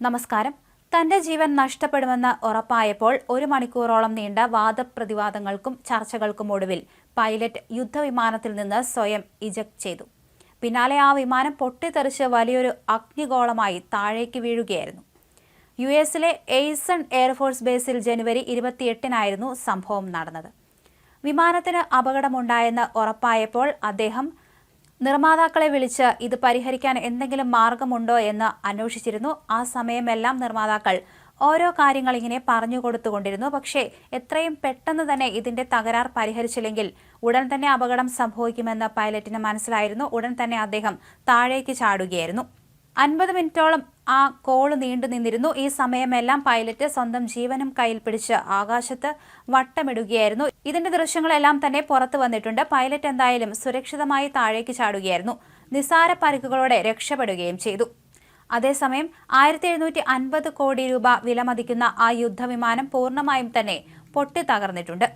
നമസ്കാരം. തന്റെ ജീവൻ നഷ്ടപ്പെടുമെന്ന് ഉറപ്പായപ്പോൾ ഒരു മണിക്കൂറോളം നീണ്ട വാദപ്രതിവാദങ്ങൾക്കും ചർച്ചകൾക്കും ഒടുവിൽ പൈലറ്റ് യുദ്ധവിമാനത്തിൽ നിന്ന് സ്വയം ഇജക്ട് ചെയ്തു. പിന്നാലെ ആ വിമാനം പൊട്ടിത്തെറിച്ച് വലിയൊരു അഗ്നിഗോളമായി താഴേക്ക് വീഴുകയായിരുന്നു. യു എസിലെ എയ്സൺ എയർഫോഴ്സ് ബേസിൽ ജനുവരി ഇരുപത്തിയെട്ടിനായിരുന്നു സംഭവം നടന്നത്. വിമാനത്തിന് അപകടമുണ്ടായെന്ന് ഉറപ്പായപ്പോൾ അദ്ദേഹം നിർമ്മാതാക്കളെ വിളിച്ച് ഇത് പരിഹരിക്കാൻ എന്തെങ്കിലും മാർഗമുണ്ടോ എന്ന് അന്വേഷിച്ചിരുന്നു. ആ സമയമെല്ലാം നിർമ്മാതാക്കൾ ഓരോ കാര്യങ്ങൾ ഇങ്ങനെ പറഞ്ഞു കൊടുത്തുകൊണ്ടിരുന്നു. പക്ഷേ എത്രയും പെട്ടെന്ന് തന്നെ ഇതിന്റെ തകരാർ പരിഹരിച്ചില്ലെങ്കിൽ ഉടൻ തന്നെ അപകടം സംഭവിക്കുമെന്ന് പൈലറ്റിന് മനസ്സിലായിരുന്നു. ഉടൻ തന്നെ അദ്ദേഹം താഴേക്ക് ചാടുകയായിരുന്നു. അൻപത് മിനിറ്റോളം ആ കോൾ നീണ്ടു നിന്നിരുന്നു. ഈ സമയമെല്ലാം പൈലറ്റ് സ്വന്തം ജീവനും കയ്യിൽ പിടിച്ച് ആകാശത്ത് വട്ടമിടുകയായിരുന്നു. ഇതിന്റെ ദൃശ്യങ്ങളെല്ലാം തന്നെ പുറത്തു വന്നിട്ടുണ്ട്. പൈലറ്റ് എന്തായാലും സുരക്ഷിതമായി താഴേക്ക് ചാടുകയായിരുന്നു. നിസാര പരിക്കുകളോടെ രക്ഷപ്പെടുകയും ചെയ്തു. അതേസമയം ആയിരത്തി എഴുന്നൂറ്റി അൻപത് കോടി രൂപ വിലമതിക്കുന്ന ആ യുദ്ധവിമാനം പൂർണമായും തന്നെ പൊട്ടിത്തകർന്നിട്ടുണ്ട്